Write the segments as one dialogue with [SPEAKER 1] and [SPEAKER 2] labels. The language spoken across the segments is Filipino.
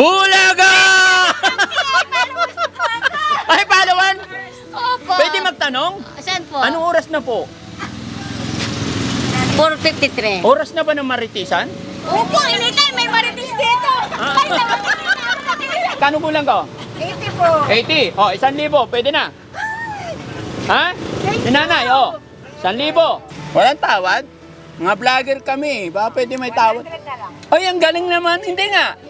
[SPEAKER 1] Bulaga! Ay, palawan!
[SPEAKER 2] Opo.
[SPEAKER 1] Pwede magtanong?
[SPEAKER 2] Saan po?
[SPEAKER 1] Anong oras na po?
[SPEAKER 2] 453.
[SPEAKER 1] Oras na ba ng maritisan?
[SPEAKER 2] Opo, anytime may maritis dito.
[SPEAKER 1] Ah.
[SPEAKER 2] Ay.
[SPEAKER 1] Kano kulang ko?
[SPEAKER 2] 80 po.
[SPEAKER 1] 80. O, 1,000. Pwede na. Ha? Si nanay, o. 1,000. Walang tawad? Mga vlogger kami. Baka pwede may tawad. Ay, ang galing naman. Hindi nga.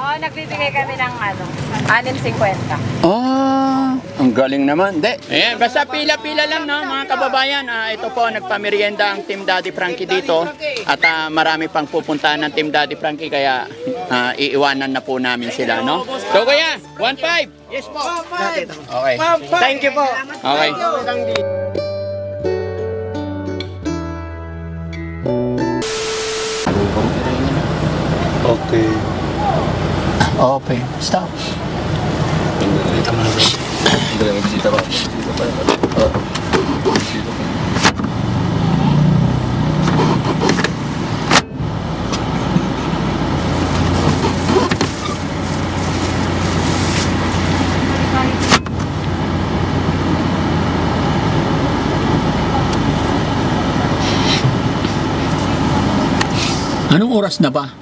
[SPEAKER 3] Oo, nagbibigay kami ng ano, 6.50.
[SPEAKER 1] Ah, ang galing naman. Hindi. Ayan, basta pila-pila lang, no, mga kababayan. Ah, ito po, nagpamerienda ang Team Daddy Frankie dito. At ah, marami pang pupuntahan ng Team Daddy Frankie, kaya ah, iiwanan na po namin sila, no? So, kuya, 1.5. Yes po. Okay. Thank you po. Okay.
[SPEAKER 4] Okay.
[SPEAKER 1] Okay. Stop.
[SPEAKER 4] Pa.
[SPEAKER 1] Anong oras na ba?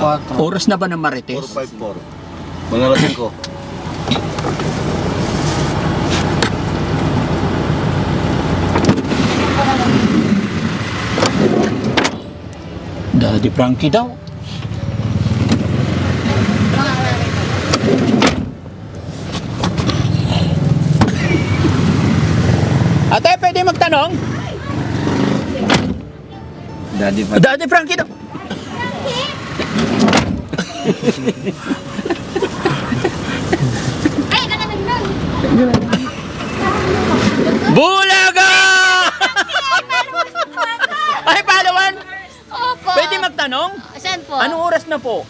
[SPEAKER 4] Alas 4.
[SPEAKER 1] Oras na ba ng Marites?
[SPEAKER 4] 454. Mga lasing ko.
[SPEAKER 1] Daddy Frankie daw. Ate, pwede magtanong?
[SPEAKER 4] Daddy pa.
[SPEAKER 1] Daddy Frankie daw. Bulaga! Ay, palawan!
[SPEAKER 2] Opo.
[SPEAKER 1] Pwede magtanong?
[SPEAKER 2] Saan po?
[SPEAKER 1] Anong oras na po?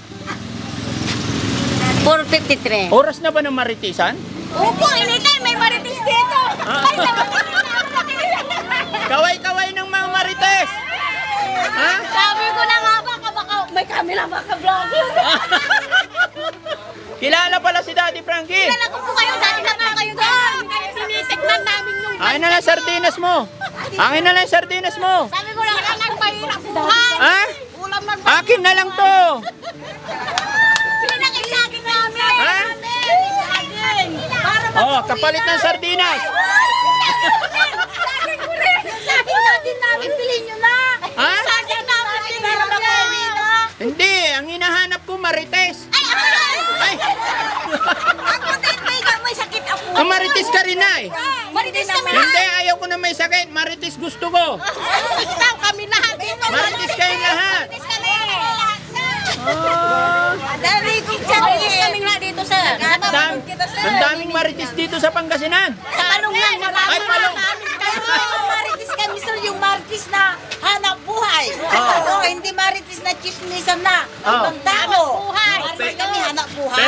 [SPEAKER 2] 453.
[SPEAKER 1] Oras na ba ng maritisan?
[SPEAKER 2] Opo, anytime may maritis dito.
[SPEAKER 1] Ah.
[SPEAKER 2] Ay.
[SPEAKER 1] Kaway-kaway ng mga marites! Ha?
[SPEAKER 2] Sabi ko na may camera baka vlogger.
[SPEAKER 1] Kilala pala si Daddy Frankie.
[SPEAKER 2] Kilala ko po kayo, dati na nga kayo doon. Sinitignan namin yung...
[SPEAKER 1] Akin na lang sardinas mo. Akin na lang sardinas mo.
[SPEAKER 2] Sabi ko na nga nagpahirap buhay.
[SPEAKER 1] Ha?
[SPEAKER 2] Ulam ng
[SPEAKER 1] Akin na lang to.
[SPEAKER 2] Pinakit sa akin namin.
[SPEAKER 1] Ha?
[SPEAKER 2] Para
[SPEAKER 1] Oh, kapalit ng sardinas.
[SPEAKER 2] Sabi ko rin. Sa akin natin namin, bilhin nyo na.
[SPEAKER 1] Ha?
[SPEAKER 2] Sa akin namin, bilhin nyo na.
[SPEAKER 1] Hindi, ang hinahanap ko marites.
[SPEAKER 2] Ay, ako yan.
[SPEAKER 1] Ay,
[SPEAKER 2] Ako din, may, may sakit ako.
[SPEAKER 1] ang marites ka rin na eh.
[SPEAKER 2] Maritis kami
[SPEAKER 1] Hindi,
[SPEAKER 2] lahat.
[SPEAKER 1] ayaw ko na may sakit. Marites gusto ko.
[SPEAKER 2] Maritis daw kami lahat.
[SPEAKER 1] Maritis kayong lahat.
[SPEAKER 2] Maritis kami.
[SPEAKER 1] Oh,
[SPEAKER 2] Dami kong Maritis kami lahat dito, sir.
[SPEAKER 1] ang daming marites dito sa Pangasinan.
[SPEAKER 2] Palong lang, marami
[SPEAKER 1] Ay, palong.
[SPEAKER 2] Kayo, maritis kami, sir, yung maritis na hanap buhay.
[SPEAKER 1] Oo,
[SPEAKER 2] hindi maritis na chismisan na. Ibang tao. buhay. Maritis kami, hanap buhay.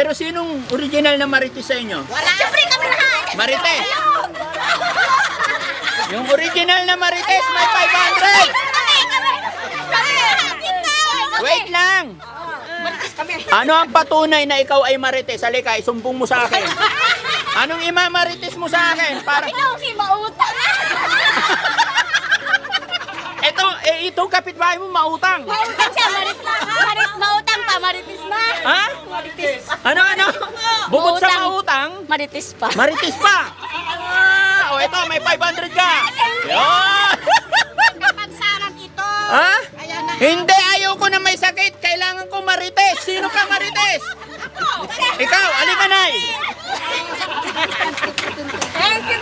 [SPEAKER 1] Pero, sinong original na marites sa inyo?
[SPEAKER 2] Wala. Siyempre kami lahat.
[SPEAKER 1] Marites. Yung original na marites, may 500.
[SPEAKER 2] Kami, kami. Kami. Dito.
[SPEAKER 1] Wait lang.
[SPEAKER 2] Maritis kami.
[SPEAKER 1] Ano ang patunay na ikaw ay marites? Halika, isumbong mo sa akin. Anong imamarites mo sa akin? Para
[SPEAKER 2] Ikaw si mautang.
[SPEAKER 1] ito, eh, itong kapitbahay mo mautang.
[SPEAKER 2] Mautang siya, marit marit mautang pa, maritis na.
[SPEAKER 1] Ha?
[SPEAKER 2] Maritis.
[SPEAKER 1] Ano ano? Bukod sa mautang,
[SPEAKER 2] Maritis pa.
[SPEAKER 1] marites pa. Ah, o ito, may 500 ka. Yun.
[SPEAKER 2] Kapagsaran ito.
[SPEAKER 1] Ha?
[SPEAKER 2] Ayan na.
[SPEAKER 1] Hindi, ayoko na may sakit. Kailangan ko marites. Sino ka marites? Ikaw, alikanay.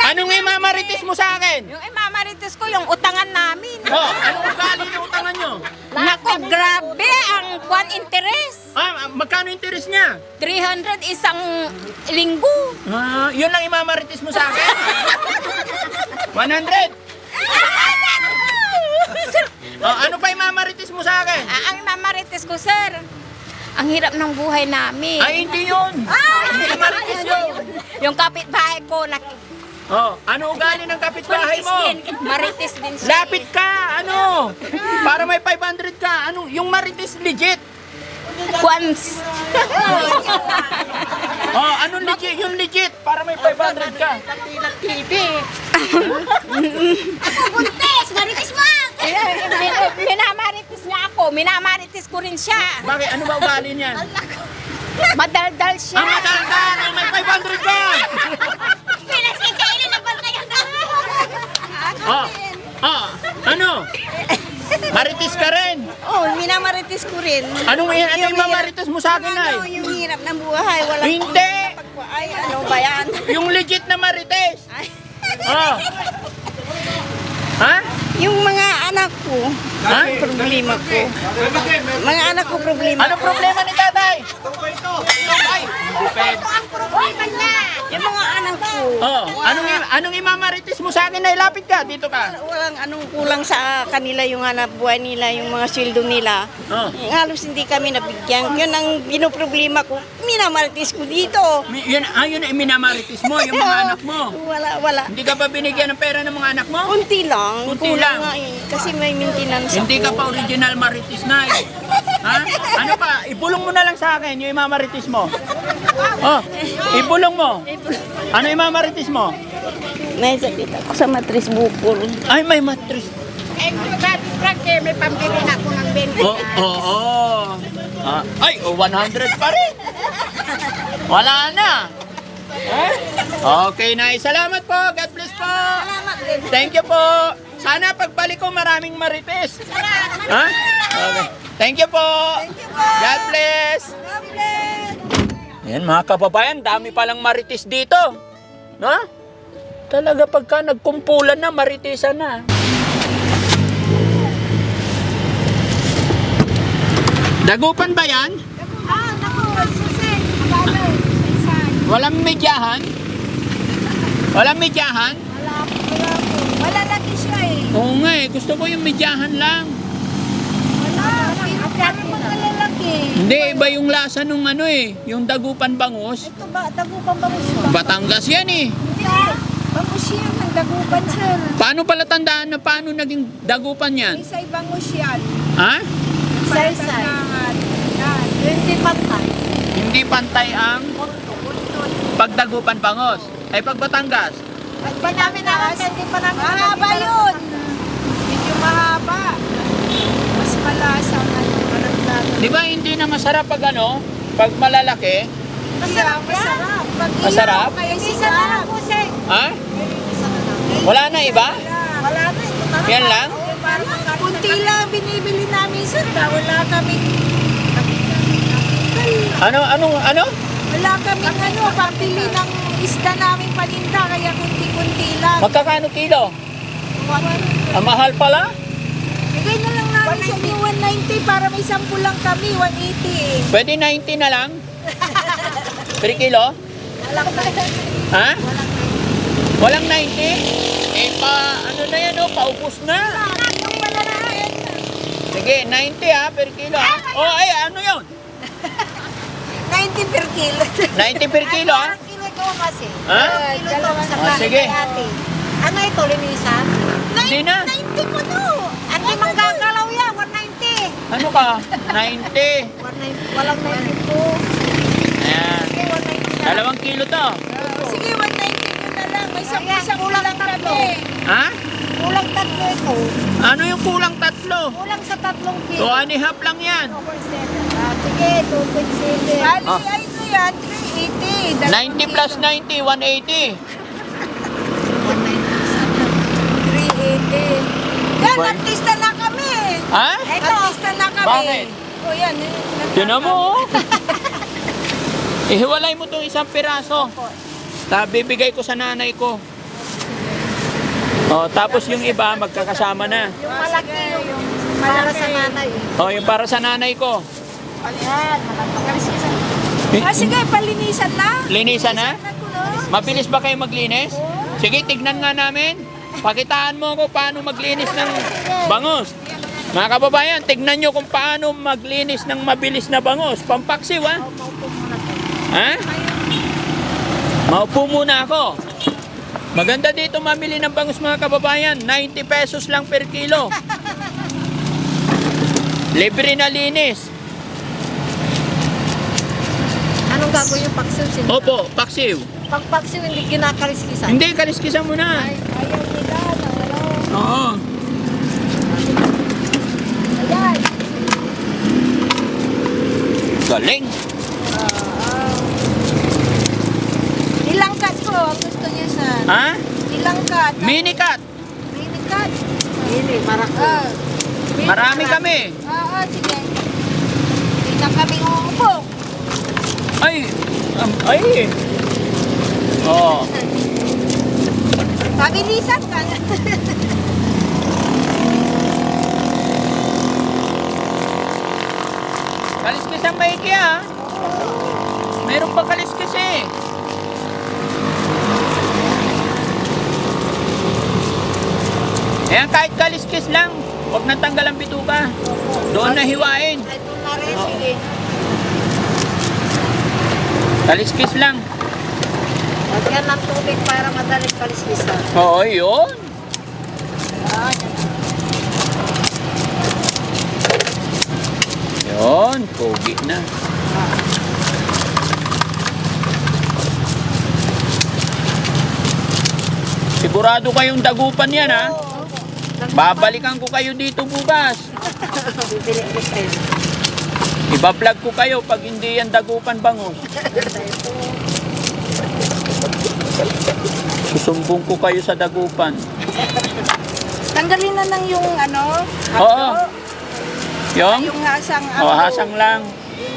[SPEAKER 1] Anong imamarites mo sa akin?
[SPEAKER 3] Yung imamarites ko, yung utangan namin.
[SPEAKER 1] Oh, anong ugali ng utangan nyo?
[SPEAKER 3] Naku, grabe ang kwan interest.
[SPEAKER 1] Ah, magkano interest niya?
[SPEAKER 3] 300 isang linggo.
[SPEAKER 1] Ah, yun lang imamarites mo sa akin? 100? Oh, ano pa imamarites mo sa akin?
[SPEAKER 3] Ah, ang imamarites ko, sir, ang hirap ng buhay namin.
[SPEAKER 1] Ay, hindi yun. Hindi imamarites yun.
[SPEAKER 3] Yung kapitbahay ko, na,
[SPEAKER 1] Oh, ano ugali ng kapitbahay
[SPEAKER 3] marites
[SPEAKER 1] mo?
[SPEAKER 3] din. Marites din siya.
[SPEAKER 1] Lapit ka, ano? Para may 500 ka. Ano, yung marites legit.
[SPEAKER 2] Quams.
[SPEAKER 1] Oh, anong legit? Yung legit, para may 500 ka.
[SPEAKER 2] Buntes, maritis mo!
[SPEAKER 3] Minamaritis niya ako. Minamaritis ko rin siya.
[SPEAKER 1] Bakit? Ano ba ugali niyan?
[SPEAKER 3] Madaldal siya.
[SPEAKER 1] Ang madaldal! May 500 ka!
[SPEAKER 2] Pinasikainin na bantayan na.
[SPEAKER 1] Oh, oh, ano? Maritis ka rin.
[SPEAKER 5] Oh, minamaritis ko rin.
[SPEAKER 1] Anong, ano yung mamaritis mo sa akin,
[SPEAKER 5] Ano,
[SPEAKER 1] ay?
[SPEAKER 5] yung hirap ng buhay. Wala
[SPEAKER 1] Hindi!
[SPEAKER 5] Ay, ano ba yan?
[SPEAKER 1] Yung legit na marites.
[SPEAKER 5] Ay,
[SPEAKER 1] Oh. Ha?
[SPEAKER 5] yung mga anak ko,
[SPEAKER 1] Ha?
[SPEAKER 5] problema ko. Mga anak ko problema.
[SPEAKER 1] Ano problema ni tatay? Ay, gupit.
[SPEAKER 5] Yung mga anak ko,
[SPEAKER 1] Oh, anong anong imamarites mo sa akin na ilapit ka? Dito ka.
[SPEAKER 5] walang anong kulang sa kanila yung hanap buhay nila, yung mga sweldo nila.
[SPEAKER 1] Oh.
[SPEAKER 5] Eh, Halos hindi kami nabigyan. Yun ang binoproblema ko. Minamaritis ko dito.
[SPEAKER 1] Mi- Yun, ah, yun ang minamarites mo, yung mga anak mo.
[SPEAKER 5] Wala, wala.
[SPEAKER 1] Hindi ka ba binigyan ng pera ng mga anak mo?
[SPEAKER 5] Kunti lang.
[SPEAKER 1] Kunti
[SPEAKER 5] Kulang
[SPEAKER 1] lang.
[SPEAKER 5] nga eh. Kasi may maintenance
[SPEAKER 1] Hindi ka
[SPEAKER 5] ako.
[SPEAKER 1] pa original marites na eh. Ha? Ano pa? Ibulong mo na lang sa akin yung imamarites mo. Oh, ibulong mo. Ano imamarites mo?
[SPEAKER 5] May sakit ako sa matris bukol.
[SPEAKER 1] Ay, may matris.
[SPEAKER 3] Eh, Frankie, may pambili na ako ng bento.
[SPEAKER 1] Oo, oo, oo. Ah, ay, oh, 100 pa rin. Wala na. Eh? Okay, Nay. Salamat po. God bless po. Thank you po. Sana pagbalik ko maraming marites. Ha? Okay. Thank you po. God bless. Yan mga kababayan, dami palang marites dito. No? Talaga pagka nagkumpulan na, maritisan na. Dagupan ba yan?
[SPEAKER 3] Ah, susin.
[SPEAKER 1] Walang medyahan? Walang medyahan?
[SPEAKER 3] Wala po, wala po. Malalaki siya eh.
[SPEAKER 1] Oo nga eh, gusto ko yung medyahan lang.
[SPEAKER 3] Wala. Pag.
[SPEAKER 1] Hindi, iba yung lasa nung ano eh, yung dagupan bangus.
[SPEAKER 3] Ito ba, dagupan bangus ba?
[SPEAKER 1] Batangas yan eh.
[SPEAKER 3] Hindi. Bangus yan, ang dagupan sir.
[SPEAKER 1] Paano pala tandaan na paano naging dagupan yan?
[SPEAKER 3] Isa'y bangus yan.
[SPEAKER 1] Ha?
[SPEAKER 3] Isa-isa. Yan. Hindi pantay.
[SPEAKER 1] Hindi pantay ang pagdagupan bangos. Ay pag Batangas.
[SPEAKER 3] Pag pa namin naman, hindi pa namin Mahaba yun. Medyo mahaba. Mas malasa na yung malaglaga.
[SPEAKER 1] Di ba hindi na masarap pag ano? Pag malalaki?
[SPEAKER 3] Masarap masarap. Pag
[SPEAKER 1] Masarap?
[SPEAKER 3] Kaya isa na lang po, sir.
[SPEAKER 1] Ha? Wala na iba?
[SPEAKER 3] Wala na. Ito na
[SPEAKER 1] Yan lang?
[SPEAKER 3] Kunti lang binibili namin, sir. Wala kami.
[SPEAKER 1] Ano, anong, ano?
[SPEAKER 3] Wala kami ano, pambili ng isda namin paninda, kaya kunti-kunti lang.
[SPEAKER 1] Magkakano kilo? Ang mahal pala?
[SPEAKER 3] Bigay na lang namin sa inyo 190 para may sampu lang kami, 180 eh.
[SPEAKER 1] Pwede 90 na lang? Per kilo?
[SPEAKER 3] Walang
[SPEAKER 1] Ha? Walang 90? Eh pa, ano na yan oh, paubos na. Sige, 90 ha, per kilo ha. Oh, ay, ano yun?
[SPEAKER 5] 90 per kilo.
[SPEAKER 1] 90 per kilo ha?
[SPEAKER 3] Parang kilo ko kasi.
[SPEAKER 1] Ha?
[SPEAKER 3] Kilo to sa
[SPEAKER 1] Ah,
[SPEAKER 3] kanin
[SPEAKER 1] sige.
[SPEAKER 3] Ano ito, linisan?
[SPEAKER 1] Hindi na.
[SPEAKER 3] 90 ko no. Ate, 190.
[SPEAKER 1] Ano ka? 90.
[SPEAKER 3] 190, walang 90 po.
[SPEAKER 1] Ayan.
[SPEAKER 3] Okay, 190 na.
[SPEAKER 1] Dalawang kilo to.
[SPEAKER 3] Sige, 190 ko na lang. May sampu-sampu lang kami.
[SPEAKER 1] Ha?
[SPEAKER 3] Kulang tatlo ito.
[SPEAKER 1] Ano yung kulang tatlo?
[SPEAKER 3] Kulang sa tatlong kilo.
[SPEAKER 1] So, ani half lang yan.
[SPEAKER 3] Ah, sige, 2.7. Bali,
[SPEAKER 1] Ah.
[SPEAKER 3] ay ito yan, 380.
[SPEAKER 1] 90 plus 90, 180.
[SPEAKER 3] 380. Yan,
[SPEAKER 1] Well-
[SPEAKER 3] artista.
[SPEAKER 1] Ha?
[SPEAKER 3] Ito, artista na kami.
[SPEAKER 1] Bakit?
[SPEAKER 3] O yan. eh,
[SPEAKER 1] Tinan mo oh. Ihiwalay mo itong isang piraso. Ta bibigay ko sa nanay ko. Oh, tapos yung iba magkakasama na.
[SPEAKER 3] Yung malaki, yung para sa nanay.
[SPEAKER 1] Oh, yung para sa nanay ko.
[SPEAKER 3] Yan, malaki.
[SPEAKER 1] Eh,
[SPEAKER 3] Ah, sige, palinisan na.
[SPEAKER 1] Linisan na? Mabilis ba kayo maglinis? Sige, tignan nga namin. Pakitaan mo ko paano maglinis ng bangus. Mga kababayan, tignan nyo kung paano maglinis ng mabilis na bangus. Pampaksiw, ha? Ha? Maupo muna ako. Maganda dito mamili ng bangus mga kababayan. 90 pesos lang per kilo. Libre na linis.
[SPEAKER 3] Anong gagawin yung paksiw? Sin-
[SPEAKER 1] Opo, paksiw.
[SPEAKER 3] Pag paksiw, hindi kinakaliskisan.
[SPEAKER 1] Hindi, kaliskisan mo na.
[SPEAKER 3] Ay, ayaw nila.
[SPEAKER 1] Oo.
[SPEAKER 3] Ayan.
[SPEAKER 1] Galing.
[SPEAKER 3] Ilang cut po ang gusto niya sa...
[SPEAKER 1] Ha?
[SPEAKER 3] Ilang cut?
[SPEAKER 1] Mini cut.
[SPEAKER 3] Mini cut. Mini, marami.
[SPEAKER 1] Marami kami.
[SPEAKER 3] Oo, sige. Hindi na kami uupo.
[SPEAKER 1] Ay, um, ay. Oo.
[SPEAKER 3] Pabilisan ka.
[SPEAKER 1] Kaliskis ang maiki ah. Meron pa kaliskis eh. Ayan, kahit kaliskis lang. Huwag nang tanggal ang bituka. Doon na hiwain.
[SPEAKER 3] Doon na rin. Sige.
[SPEAKER 1] Kaliskis lang.
[SPEAKER 3] Lagyan ng tubig para madaling kaliskisan.
[SPEAKER 1] Oo, yun.
[SPEAKER 3] Ah,
[SPEAKER 1] Yun, pogi na. Sigurado kayong dagupan yan ha. Babalikan ko kayo dito bukas.
[SPEAKER 3] Bibili ko kayo.
[SPEAKER 1] Iba-vlog ko kayo pag hindi yan dagupan bangus. Susumbong ko kayo sa dagupan.
[SPEAKER 3] Tanggalin na lang yung ano.
[SPEAKER 1] Oo. Yung?
[SPEAKER 3] Yung hasang ano.
[SPEAKER 1] O, hasang lang.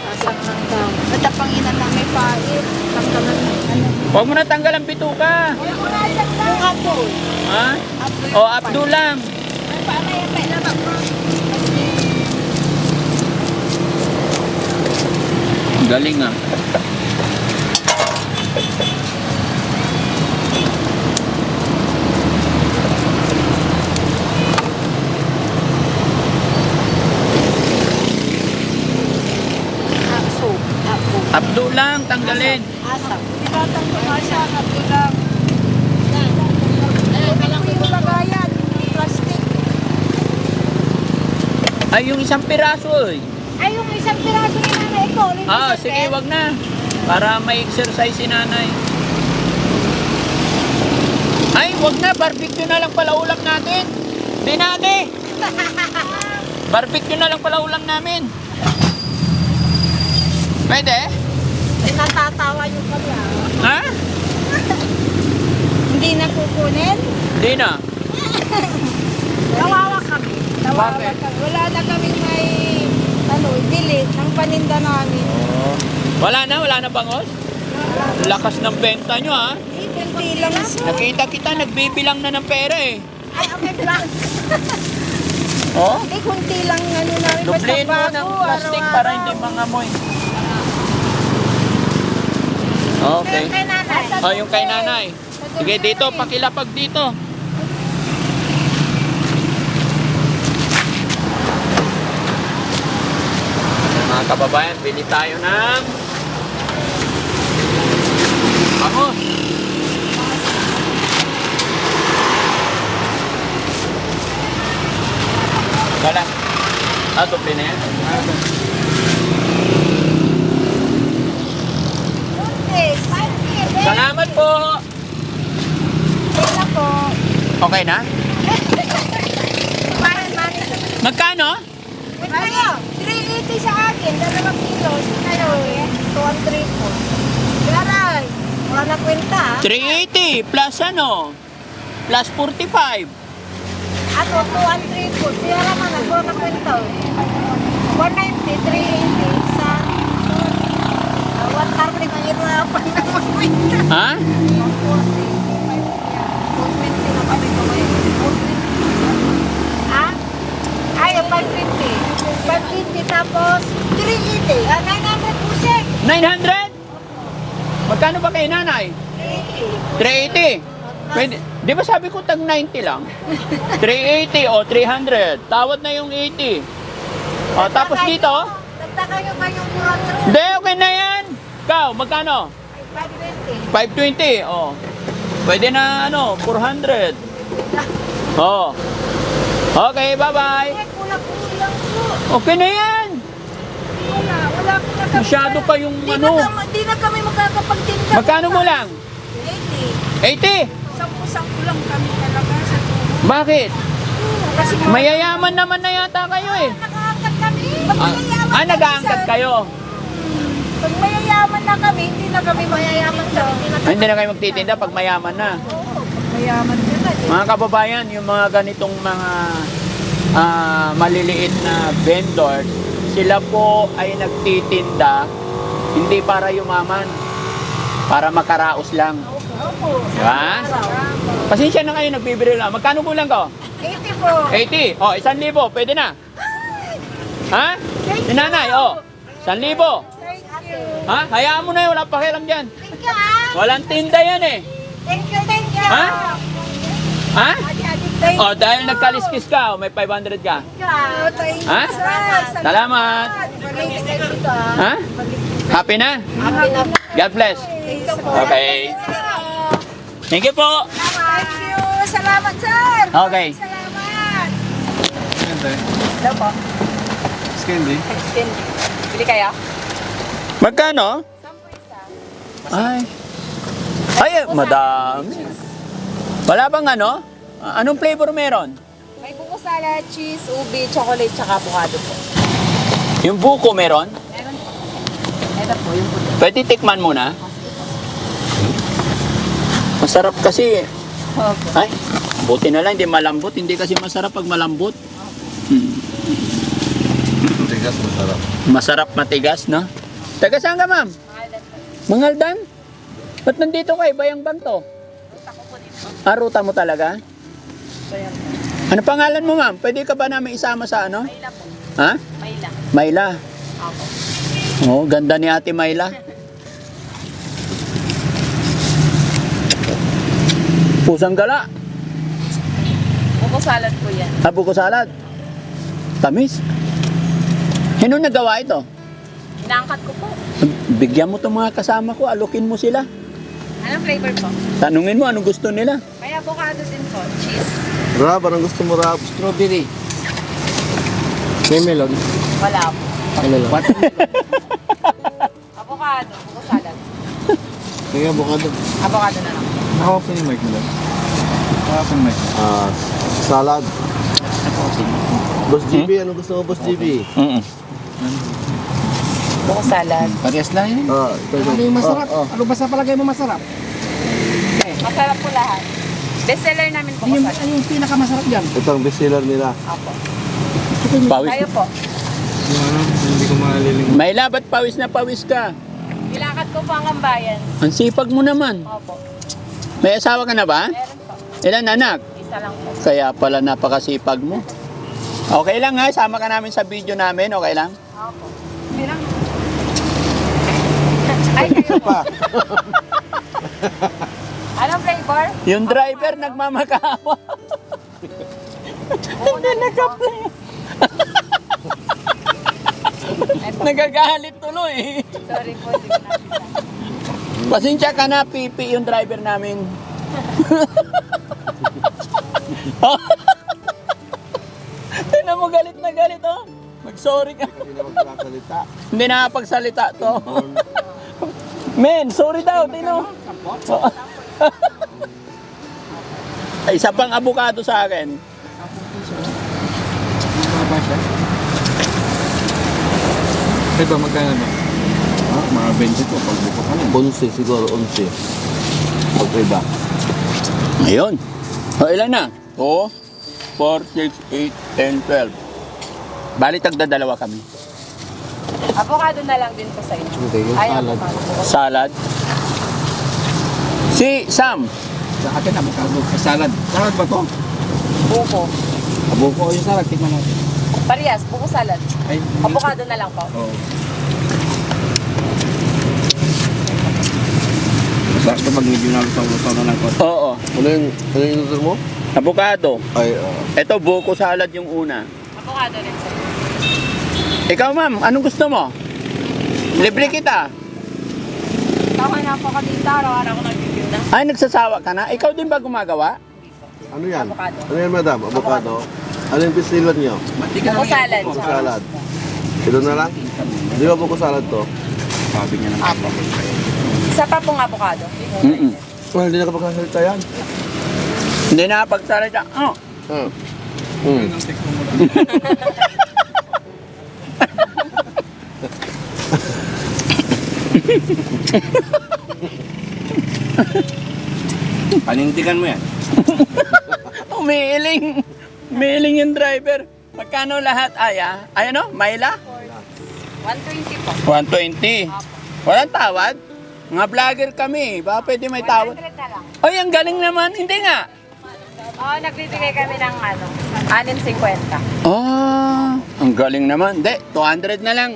[SPEAKER 3] Hasang lang daw. Natapanginan lang may pait. Tanggalan ng ano.
[SPEAKER 1] Huwag mo na tanggal ang bituka.
[SPEAKER 3] Yung hasang lang. Yung apple.
[SPEAKER 1] Ha?
[SPEAKER 3] Apple
[SPEAKER 1] O, abdo lang.
[SPEAKER 3] Paano yan? Kailangan mo.
[SPEAKER 1] Galing ah.
[SPEAKER 3] Apple.
[SPEAKER 1] Abdo lang, tanggalin.
[SPEAKER 3] Asa. Pinatang ko siya. Apple lang. Eh, kailangan ko yung lagayan. Yung plastic.
[SPEAKER 1] Ay, yung isang piraso eh.
[SPEAKER 3] Ay, yung isang piraso ni nanay ko.
[SPEAKER 1] Ah, sige, wag na. Para may exercise si nanay. Ay, wag na. Barbecue na lang pala ulam natin. Di na, ate. Barbecue na lang pala ulam namin. Pwede?
[SPEAKER 3] Ah.
[SPEAKER 1] Ha?
[SPEAKER 3] Hindi na kukunin?
[SPEAKER 1] Di na.
[SPEAKER 3] Tawawa kami.
[SPEAKER 1] Bakit?
[SPEAKER 3] kami. Wala na kami may ano, bili ng paninda namin.
[SPEAKER 1] Wala na, wala na bangos? Lakas ng benta nyo ha.
[SPEAKER 3] Eh, kunti lang.
[SPEAKER 1] Nakita kita, nagbibilang na ng pera eh.
[SPEAKER 3] Ay, okay lang.
[SPEAKER 1] Oh?
[SPEAKER 3] Eh, kunti lang ano namin.
[SPEAKER 1] Dublin mo ng plastic para hindi mangamoy. Okay.
[SPEAKER 3] Kay nanay.
[SPEAKER 1] Oh, yung kay nanay. Sige, dito, pakilapag dito. Mga kababayan, bili tayo ng bangus. Wala. Ah, tupi na yan
[SPEAKER 3] five years.
[SPEAKER 1] Salamat po.
[SPEAKER 3] Wala po.
[SPEAKER 1] Okay na? Magkano?
[SPEAKER 3] Ano? 380 sa akin. Dalawang kilo. Sa'yo, 200 po. Yaray. Wala na kwenta. ah.
[SPEAKER 1] 380 plus ano? Plus 45.
[SPEAKER 3] Ako, 200 po. Kaya naman, ako na kwenta. 190, 380 sa... Uh, 130 ang irapan na magkwenta.
[SPEAKER 1] Ha?
[SPEAKER 3] 140, 220 na kami kumain. 420. Ha? Ay, 550. 550 tapos 380. Ah, 900 pusek.
[SPEAKER 1] 900? Magkano ba kay nanay?
[SPEAKER 3] 380.
[SPEAKER 1] 380. Pwede, di ba sabi ko tag 90 lang? 380 o 300. Tawad na yung 80. O, tapos dito?
[SPEAKER 3] Nagtaka nyo ba yung 200?
[SPEAKER 1] Hindi, okay na yan. Ikaw, magkano?
[SPEAKER 3] 520.
[SPEAKER 1] 520. O. Pwede na ano, 400. O. Okay, bye-bye. Okay na yan.
[SPEAKER 3] Wala, wala po na kami
[SPEAKER 1] Masyado pa yung
[SPEAKER 3] Di na,
[SPEAKER 1] ano.
[SPEAKER 3] kami- di na kami makakapagtinda.
[SPEAKER 1] Magkano mo lang?
[SPEAKER 3] 80.
[SPEAKER 1] 80?
[SPEAKER 3] Sampu-sampu lang kami talaga sa tubo.
[SPEAKER 1] Bakit?
[SPEAKER 3] Kasi
[SPEAKER 1] Mayayaman naman na yata kayo eh.
[SPEAKER 3] nakaangkat kami.
[SPEAKER 1] Ah,
[SPEAKER 3] mayayaman
[SPEAKER 1] ah
[SPEAKER 3] kami
[SPEAKER 1] nag-aangkat
[SPEAKER 3] sa-
[SPEAKER 1] kayo.
[SPEAKER 3] Pag mayayaman na kami, hindi na kami mayayaman sa hindi na
[SPEAKER 1] Ay, hindi na kayo magtitinda pag mayaman na.
[SPEAKER 3] mayayaman ka na. di-
[SPEAKER 1] Mga kababayan, yung mga ganitong mga ah, maliliit na vendors, sila po ay nagtitinda hindi para yumaman, para makaraos lang. Diba? Pasensya na kayo, nagbibiro lang. Magkano kulang ko?
[SPEAKER 3] 80 po.
[SPEAKER 1] 80. Oh, 1,000. Pwede na. Ha? Si nanay, oh. 1,000.
[SPEAKER 3] Thank.
[SPEAKER 1] Ha? Hayaan mo na yun, wala pakialam dyan.
[SPEAKER 3] Thank you, ah.
[SPEAKER 1] Walang tinda yan eh.
[SPEAKER 3] Thank you, thank you.
[SPEAKER 1] Ha? Ha?
[SPEAKER 3] Thank you.
[SPEAKER 1] Oh, dahil nagkaliskis ka, oh, may 500 ka.
[SPEAKER 3] Ah, thank you,
[SPEAKER 1] Ha?
[SPEAKER 3] sir.
[SPEAKER 1] Salamat.
[SPEAKER 3] Balik kayo dito, ah.
[SPEAKER 1] Ha? Happy na?
[SPEAKER 3] Happy na.
[SPEAKER 1] God bless.
[SPEAKER 3] Thank you po.
[SPEAKER 1] Okay. Thank you po.
[SPEAKER 3] Thank you. Salamat, sir.
[SPEAKER 1] Okay.
[SPEAKER 3] Salamat.
[SPEAKER 6] Hello po.
[SPEAKER 4] Candy.
[SPEAKER 6] Bili kayo?
[SPEAKER 1] Magkano? Ay. Ay, madami. Wala bang ano? Anong flavor meron?
[SPEAKER 6] May buko salad, cheese, ubi, chocolate, tsaka avocado po.
[SPEAKER 1] Yung buko meron?
[SPEAKER 6] Meron po. Ito po, yung puti.
[SPEAKER 1] Pwede tikman muna. Masarap kasi.
[SPEAKER 6] Opo.
[SPEAKER 1] Ay, buti na lang, hindi malambot. Hindi kasi masarap pag malambot. Hmm.
[SPEAKER 4] Tigas masarap.
[SPEAKER 1] Masarap matigas, no? Taga saan ka, ma'am? Mangaldan? Ba't nandito ka? Bayang Banto? Ah, ruta mo talaga? Ano pangalan mo, ma'am? Pwede ka ba namin isama sa ano?
[SPEAKER 6] Mayla po.
[SPEAKER 1] Ha?
[SPEAKER 6] Mayla.
[SPEAKER 1] Mayla.
[SPEAKER 6] Opo.
[SPEAKER 1] Oh, ganda ni Ate Mayla. Pusang gala.
[SPEAKER 6] Buko salad po yan.
[SPEAKER 1] Habo ko salad. Tamis. Sino nagawa ito?
[SPEAKER 6] Inaangkat ko po.
[SPEAKER 1] Bigyan mo itong mga kasama ko, alukin mo sila.
[SPEAKER 6] Anong flavor po?
[SPEAKER 1] Tanungin mo anong gusto nila.
[SPEAKER 6] May avocado din po. Cheese.
[SPEAKER 4] Rab, anong gusto mo, Rab?
[SPEAKER 1] Strawberry.
[SPEAKER 4] May melon.
[SPEAKER 6] Wala po.
[SPEAKER 4] Lang?
[SPEAKER 6] Avocado. Buko salad.
[SPEAKER 4] Kaya avocado.
[SPEAKER 6] Avocado na lang.
[SPEAKER 4] Ako pa ni Mike nila. Ako pa ni Mike. Ah, salad. Boss GB, anong gusto mo, Boss GB?
[SPEAKER 1] Mm
[SPEAKER 6] Buko salad.
[SPEAKER 7] Parehas lang yun.
[SPEAKER 4] Ah, ito
[SPEAKER 7] Ano yung masarap? Ano ba sa palagay mo masarap?
[SPEAKER 6] Masarap po lahat. Bestseller namin buko
[SPEAKER 7] Ano yung, ano yung pinakamasarap dyan?
[SPEAKER 4] Ito ang bestseller nila.
[SPEAKER 6] Apo.
[SPEAKER 1] Pawis.
[SPEAKER 6] Tayo po.
[SPEAKER 4] Hindi ko maliling.
[SPEAKER 1] Mayla, ba't pawis na pawis ka?
[SPEAKER 6] Nilakad ko po ang kambayan.
[SPEAKER 1] Ang sipag mo naman.
[SPEAKER 6] Opo.
[SPEAKER 1] May asawa ka na ba?
[SPEAKER 6] Meron po.
[SPEAKER 1] Ilan anak?
[SPEAKER 6] Isa lang po.
[SPEAKER 1] Kaya pala napakasipag mo. Okay lang ha, sama ka namin sa video namin, okay lang?
[SPEAKER 6] Opo. Bilang. Ay, kayo po. Anong flavor?
[SPEAKER 1] Yung driver nagmamakaawa.
[SPEAKER 6] Hindi nag-apply.
[SPEAKER 1] Nagagalit tuloy.
[SPEAKER 6] Sorry po, hindi ko nakita.
[SPEAKER 1] Pasensya ka na, pipi yung driver namin. Tignan mo galit na galit oh. Mag-sorry ka.
[SPEAKER 4] Hindi na magkakasalita.
[SPEAKER 1] Hindi nakapagsalita to. Men, sorry daw, tino. Ay, isa pang abukado sa akin.
[SPEAKER 7] Ay ba, magkano ba? Ah, mga 20 po. Pagbuko ka na.
[SPEAKER 4] 11 siguro, 11. Okay ba?
[SPEAKER 1] Ayun. O, ilan na? 2, 4, 6, 8, 10, 12. Bali, tagdadalawa kami.
[SPEAKER 6] Avocado na lang din po sa inyo.
[SPEAKER 4] Hindi, yung
[SPEAKER 6] Ay,
[SPEAKER 4] salad.
[SPEAKER 6] avocado.
[SPEAKER 1] Salad. Si Sam.
[SPEAKER 7] Sa akin, avocado. Sa salad. Salad ba to?
[SPEAKER 6] Buko.
[SPEAKER 7] Abuko yung salad. Tingnan natin.
[SPEAKER 6] Parehas, buko salad.
[SPEAKER 7] Ay,
[SPEAKER 6] Avocado na lang po.
[SPEAKER 7] Oo. Masarap ito pag medyo nalutaw-lutaw na lang ko.
[SPEAKER 1] Oo.
[SPEAKER 4] Ano yung, ano yung order mo?
[SPEAKER 1] Abukado.
[SPEAKER 4] Ay, ah,
[SPEAKER 1] Ito, buko salad yung una.
[SPEAKER 6] Avocado rin sa inyo.
[SPEAKER 1] Ikaw, ma'am, anong gusto mo? Libre kita.
[SPEAKER 6] Tama na po ka dito. Araw-araw ko nag-review na.
[SPEAKER 1] Ay, nagsasawa ka na? Ikaw din ba gumagawa?
[SPEAKER 4] ano yan?
[SPEAKER 6] Avocado.
[SPEAKER 4] Ano yan, madam? Avocado? Ano yung bestseller nyo?
[SPEAKER 6] Buko salad.
[SPEAKER 4] Buko salad. Ito na lang? Di ba buko salad to?
[SPEAKER 7] Sabi niya ng
[SPEAKER 3] Apo. Isa pa pong avocado.
[SPEAKER 1] Mm-mm.
[SPEAKER 4] Well, hindi na kapag nasalita yan.
[SPEAKER 1] Hindi na pagsalita. Oh.
[SPEAKER 4] Hmm. Hmm.
[SPEAKER 7] Panindigan mo yan.
[SPEAKER 1] Umiiling. Umiiling yung driver. Magkano lahat, Aya? Ay ano? Mayla?
[SPEAKER 3] 120 po.
[SPEAKER 1] 120. Walang tawad? Mga vlogger kami. Baka pwede may tawad.
[SPEAKER 3] 100 na lang.
[SPEAKER 1] Ay, ang galing naman. Hindi nga.
[SPEAKER 3] Oo, nagbibigay kami ng ano, 6.50.
[SPEAKER 1] Oh, ang galing naman. Hindi, 200 na lang.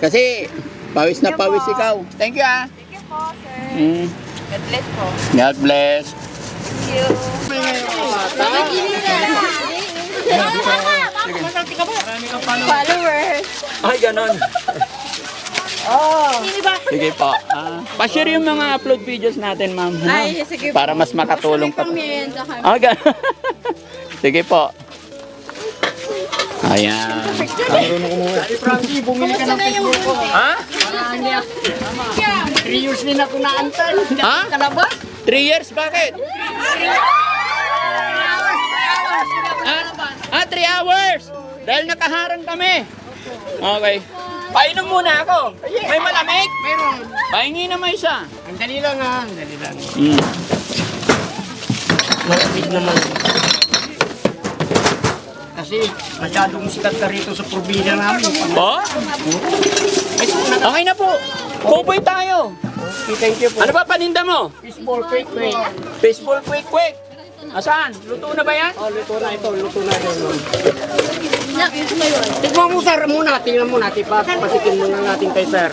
[SPEAKER 1] Kasi, pawis na pawis ikaw. Thank you, ah.
[SPEAKER 3] Thank you po, sir.
[SPEAKER 1] Mm.
[SPEAKER 3] God bless po.
[SPEAKER 1] God bless.
[SPEAKER 3] Thank you. Followers.
[SPEAKER 1] Ay, ganon.
[SPEAKER 3] Oh.
[SPEAKER 1] Sige po. Ah, pa-share yung mga upload videos natin, ma'am.
[SPEAKER 3] Ay, sige
[SPEAKER 1] Para mas makatulong pa.
[SPEAKER 3] Merienda kami.
[SPEAKER 1] Ah, gan- Sige po. Ayan.
[SPEAKER 8] Frankie, bumili ka ng Facebook ko.
[SPEAKER 1] Ha?
[SPEAKER 8] Three years din ako naantay.
[SPEAKER 1] Ha?
[SPEAKER 8] Kalabas?
[SPEAKER 1] Three years? Bakit? Ah, ah, three hours. Dahil nakaharang kami. Okay. Painom muna ako. May malamig?
[SPEAKER 8] Meron.
[SPEAKER 1] Pahingi na may isa.
[SPEAKER 8] Ang dali lang ha. Ang dali lang.
[SPEAKER 1] Mm.
[SPEAKER 8] Malamig naman. Kasi masyadong sikat ka rito sa probinsya namin.
[SPEAKER 1] Po? Okay na po. Kupoy tayo.
[SPEAKER 8] Okay, thank you po.
[SPEAKER 1] Ano ba paninda mo?
[SPEAKER 8] Fishball quick quick.
[SPEAKER 1] Baseball quick quick. Asan? Luto na ba yan?
[SPEAKER 8] Oh, luto na ito. Luto na ito. Tignan mo sir muna. Tingnan mo natin. Pa, pasikin muna natin kay sir.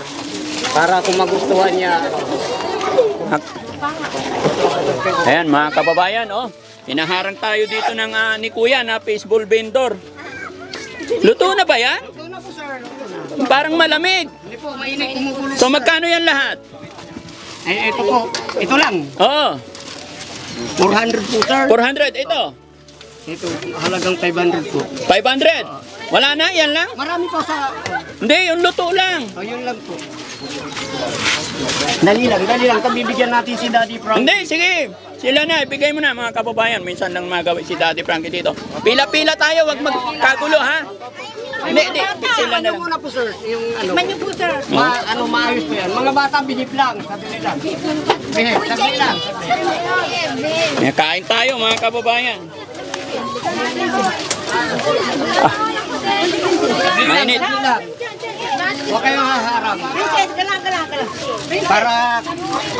[SPEAKER 8] Para kung magustuhan niya.
[SPEAKER 1] Ayan mga kababayan, oh. Hinaharang tayo dito ng ah, ni Kuya na baseball vendor. Luto na ba yan?
[SPEAKER 8] Luto na po sir.
[SPEAKER 1] Parang malamig.
[SPEAKER 8] Hindi po, mainit kumukulo.
[SPEAKER 1] So magkano yan lahat?
[SPEAKER 8] Eh, ito po. Ito lang.
[SPEAKER 1] Oo,
[SPEAKER 8] 400 po sir.
[SPEAKER 1] 400. Ito,
[SPEAKER 8] Ito, halagang 500 po.
[SPEAKER 1] 500. Wala na, yan lang?
[SPEAKER 8] Marami po sa...
[SPEAKER 1] Hindi, yung luto lang.
[SPEAKER 8] O, yun lang po. Dali lang, dali lang. Kabibigyan natin si Daddy Frank.
[SPEAKER 1] Hindi, sige. Sila na, ibigay mo na mga kababayan. Minsan lang magawa si Daddy Frankie dito. Pila-pila tayo, wag magkagulo ha. Hindi, hindi. Sila na
[SPEAKER 8] Ano
[SPEAKER 1] lang.
[SPEAKER 8] muna po, sir? Yung ano?
[SPEAKER 3] Manyo po, sir.
[SPEAKER 8] Ma, ano, maayos po yan. Mga bata, bihip lang. Sabili lang. Bihip, sabili lang.
[SPEAKER 1] May kain tayo mga kababayan. Ah. Mainit.
[SPEAKER 8] Huwag kayong haharap. Para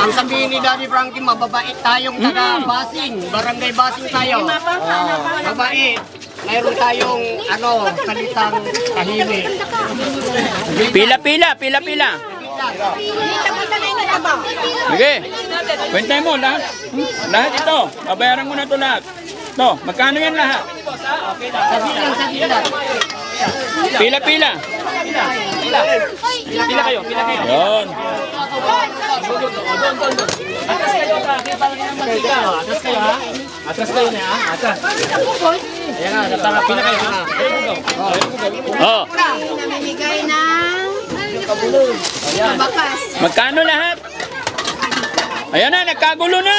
[SPEAKER 8] ang sabihin ni Daddy Frankie, mababait tayong taga Basing. Barangay Basing tayo. Mabait. Mayroon tayong ano, salitang tahimik.
[SPEAKER 1] Pila-pila, pila-pila. Sige. Kwentay mo lahat. Lahat ito. Babayaran mo na ito lahat. Ito, magkano yan lahat?
[SPEAKER 8] Sabili lang, lang.
[SPEAKER 1] Pila-pila.
[SPEAKER 8] Pila kayo, pila kayo.
[SPEAKER 1] Yun.
[SPEAKER 8] Atras kayo ha? Atras kayo na ha? Atras. Ayan na, tara, pila kayo ha?
[SPEAKER 1] Oh,
[SPEAKER 3] Namimigay ng bakas.
[SPEAKER 1] magkano lahat? Ayan na, nagkagulo na.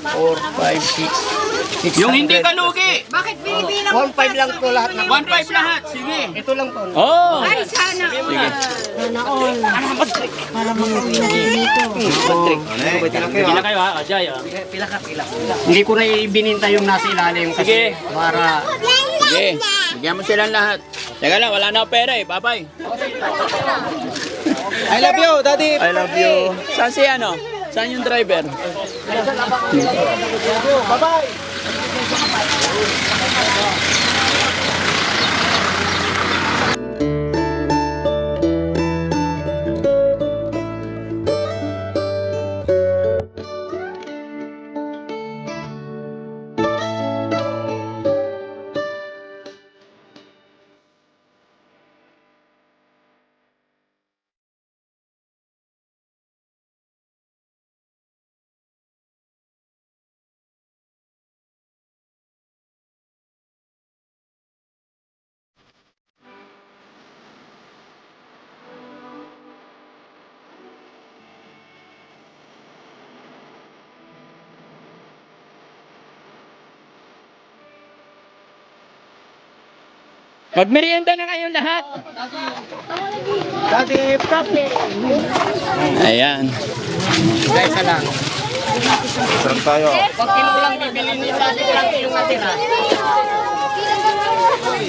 [SPEAKER 8] 4, 5, 6, 600.
[SPEAKER 1] yung hindi ka lugi.
[SPEAKER 3] Bakit binibilang
[SPEAKER 8] 1.5 lang po lahat ng
[SPEAKER 1] 1.5 lahat. Sige.
[SPEAKER 8] Ito lang po.
[SPEAKER 1] Oh.
[SPEAKER 3] Ay, sana all.
[SPEAKER 8] Pila kayo ha? Ajay ha? Pila ka, pila. Hindi ko na ibininta yung nasa ilalim kasi
[SPEAKER 1] Sige.
[SPEAKER 8] para
[SPEAKER 1] Sige. Bigyan mo silang lahat. Teka lang, wala na ako pera eh. Bye-bye.
[SPEAKER 4] I love you, Daddy.
[SPEAKER 1] I love you. Saan si ano? Saan yung driver? Magmerienda na kayong lahat. Ayan.
[SPEAKER 8] Guys, lang.
[SPEAKER 4] Sarap tayo.
[SPEAKER 8] Pag kinulang bibili ni Daddy Frankie yung natira.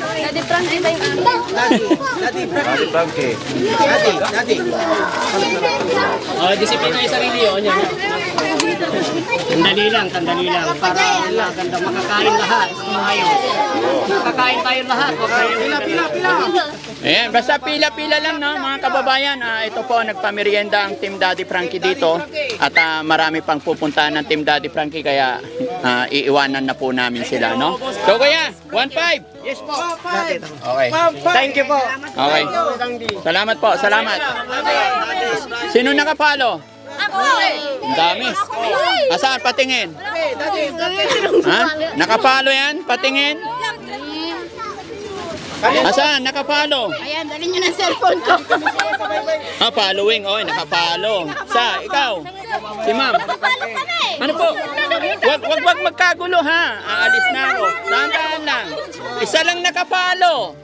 [SPEAKER 3] Daddy Frankie ba yung ano?
[SPEAKER 4] Daddy Frankie.
[SPEAKER 8] Oh, disiplina yung sarili yun. Yan. Tandali lang, tandali lang. Para wala, ganda makakain lahat. Maayos. Makakain tayo lahat. Pila, pila, pila.
[SPEAKER 1] Ayan, basta pila-pila lang no, mga kababayan. Ah, ito po, nagpamerienda ang Team Daddy Frankie dito. At ah, marami pang pupuntahan ng Team Daddy Frankie, kaya ah, iiwanan na po namin sila, no? So, kuya, 1-5.
[SPEAKER 8] Yes po.
[SPEAKER 1] Okay.
[SPEAKER 8] Thank you po.
[SPEAKER 1] Okay. Salamat po, salamat. Sino nakapalo? Ang dami. Asaan? Patingin. Ha? Nakapalo yan? Patingin. Asaan? Nakapalo.
[SPEAKER 3] Ayan, dali nyo ng cellphone ko.
[SPEAKER 1] Ah, following. Oy, nakapalo. Sa, ikaw. Si ma'am. Ano po? Wag, wag, wag magkagulo ha. Aalis na ako. Dahan-dahan lang. Isa lang nakapalo.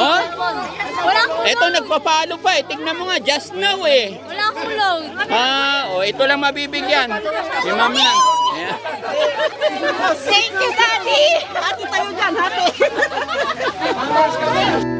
[SPEAKER 1] Oh?
[SPEAKER 3] Wala akong,
[SPEAKER 1] Eto, nagpapalo pa eh. Tignan mo nga, just now eh.
[SPEAKER 3] wala akong load.
[SPEAKER 1] Ah, oh, ito lang mabibigyan. Si ma'am lang. Ayan.
[SPEAKER 3] Thank you, Daddy! Hati tayo dyan, hati!